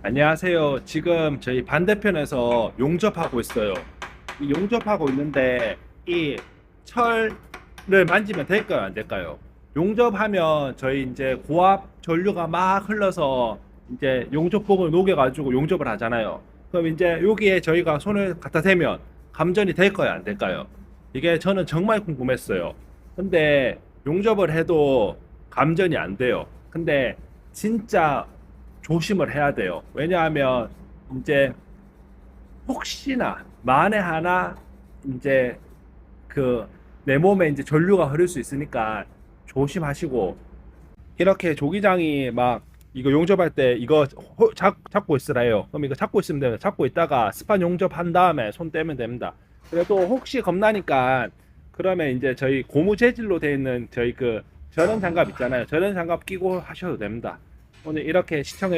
안녕하세요. 지금 저희 반대편에서 용접하고 있어요. 이 용접하고 있는데 이 철을 만지면 될까요? 안 될까요? 용접하면 저희 이제 고압 전류가 막 흘러서 이제 용접봉을 녹여가지고 용접을 하잖아요. 그럼 이제 여기에 저희가 손을 갖다 대면 감전이 될까요? 안 될까요? 이게 저는 정말 궁금했어요. 근데 용접을 해도 감전이 안 돼요. 근데 진짜 조심을 해야 돼요. 왜냐하면 이제 혹시나 만에 하나 이제 그 내 몸에 이제 전류가 흐를 수 있으니까 조심하시고 이렇게 조기장이 막 이거 용접할 때 이거 호- 잡, 잡고 있으래요. 그럼 이거 잡고 있으면 돼요. 잡고 있다가 스판 용접한 다음에 손 떼면 됩니다. 그래도 혹시 겁나니까 그러면 이제 저희 고무 재질로 되어 있는 저희 그 전원 장갑 있잖아요. 전원 장갑 끼고 하셔도 됩니다. 오늘 이렇게 시청해